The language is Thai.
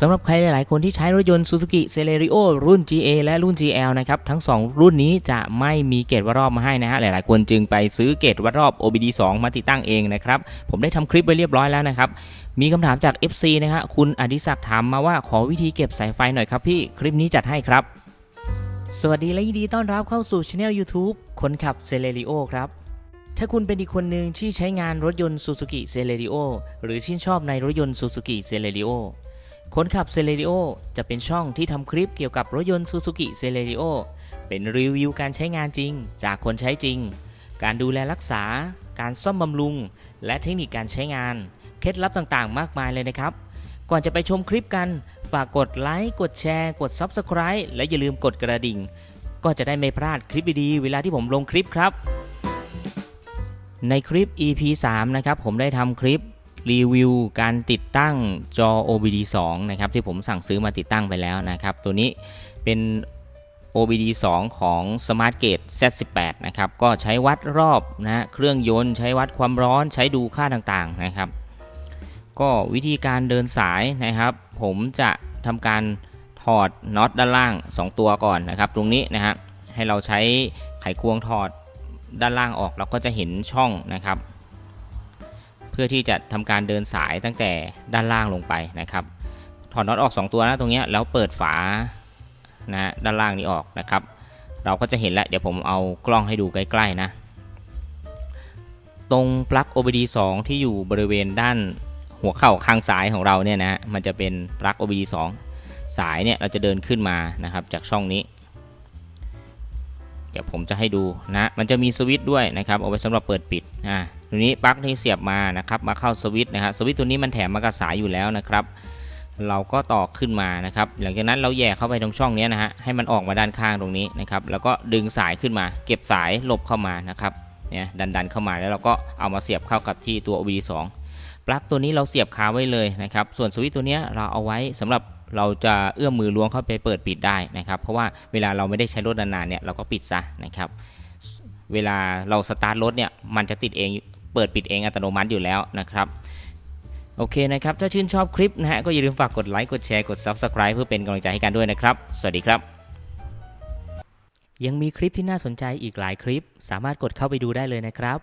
สำหรับใครหลาย ๆ คนที่ใช้รถยนต์ Suzuki Celerio รุ่น GA และรุ่น GL นะครับ ทั้ง 2 รุ่นนี้จะไม่มีเกรดวัดรอบมาให้นะฮะ หลาย ๆ คนจึงไปซื้อเกรดวัดรอบ OBD 2 มาติดตั้งเองนะครับ ผมได้ทำคลิปไว้เรียบร้อยแล้วนะครับ มีคำถามจาก FC นะฮะ คุณอดิศักดิ์ถามมาว่าขอวิธีเก็บสายไฟหน่อยครับพี่ คลิปนี้จัดให้ครับ สวัสดีและยินดีต้อนรับเข้าสู่ช anel YouTube คนขับ Celerio ครับถ้าคุณเป็นอีกคนหนึ่งที่ใช้งานรถยนต์ Suzuki Celerio หรือชื่นชอบในรถยนต์ Suzuki Celerio คนขับ Celerio จะเป็นช่องที่ทำคลิปเกี่ยวกับรถยนต์ Suzuki Celerio เป็นรีวิวการใช้งานจริง จากคนใช้จริง การดูแลรักษา การซ่อมบำรุง และเทคนิคการใช้งาน เคล็ดลับต่างๆ มากมายเลยนะครับ ก่อนจะไปชมคลิปกัน ฝากกดไลค์ กดแชร์ กด Subscribe และอย่าลืมกดกระดิ่ง ก็จะได้ไม่พลาดคลิปดีๆ เวลาที่ผมลงคลิปครับ ในคลิป EP 3 นะครับผมได้ทำคลิป รีวิวการติดตั้งจอ OBD 2นะครับที่ผมสั่งซื้อมาติดตั้งไปแล้วนะครับ ตัวนี้เป็น OBD 2 ของ Smart Gate Z18 นะครับก็ใช้วัดรอบนะเครื่องยนต์ใช้วัดความร้อนใช้ดูค่าต่างๆนะครับ ก็วิธีการเดินสายนะครับ ผมจะทำการถอดน็อตด้านล่าง 2 ตัวก่อนนะครับ ตรงนี้นะฮะให้เราใช้ไขควงถอดด้านล่างออกเราก็จะเห็นช่องนะครับ พื่อที่จะทำการเดินสายตั้งแต่ด้านล่างลงไปนะครับ ถอดน็อตออก 2 ตัวนะตรงนี้แล้วเปิดฝานะด้านล่างนี้ออกนะครับ เราก็จะเห็นแล้วเดี๋ยวผมเอากล้องให้ดูใกล้ๆนะ ตรงปลั๊ก OBD 2 ที่อยู่บริเวณด้านหัวเข่าข้างซ้ายของเราเนี่ยนะฮะมันจะเป็นปลั๊ก OBD 2 สายเนี่ยเราจะเดินขึ้นมานะครับจากช่องนี้ ดี๋ยวผมจะให้ดูนะ มันจะมีสวิตช์ด้วยนะครับ เอาไว้สำหรับเปิดปิด อ่าตัวนี้ปลั๊กที่เสียบมานะครับ มาเข้าสวิตช์นะครับ สวิตช์ตัวนี้มันแถมมากับสายอยู่แล้วนะครับ เราก็ต่อขึ้นมานะครับ หลังจากนั้นเราแย่เข้าไปตรงช่องนี้นะฮะ ให้มันออกมาด้านข้างตรงนี้นะครับ แล้วก็ดึงสายขึ้นมา เก็บสายหลบเข้ามานะครับ เนี่ยดันดันๆเข้ามาแล้วเราก็เอามาเสียบเข้ากับที่ตัว OBD 2 ปลั๊กตัวนี้เราเสียบคาไว้เลยนะครับ ส่วนสวิตช์ตัวนี้เราเอาไว้สำหรับ เราจะเอื้อมมือล้วงเข้าไปเปิดปิดได้นะครับ เพราะว่าเวลาเราไม่ได้ใช้รถนานๆเนี่ยเราก็ปิดซะนะครับ เวลาเราสตาร์ทรถเนี่ยมันจะติดเองเปิดปิดเองอัตโนมัติอยู่แล้วนะครับโอเคนะครับ ถ้าชื่นชอบคลิปนะฮะก็อย่าลืมฝากกดไลค์ กดแชร์ กด Subscribe เพื่อเป็นกำลังใจให้กันด้วยนะครับ สวัสดีครับ ยังมีคลิปที่น่าสนใจอีกหลายคลิป สามารถกดเข้าไปดูได้เลยนะครับ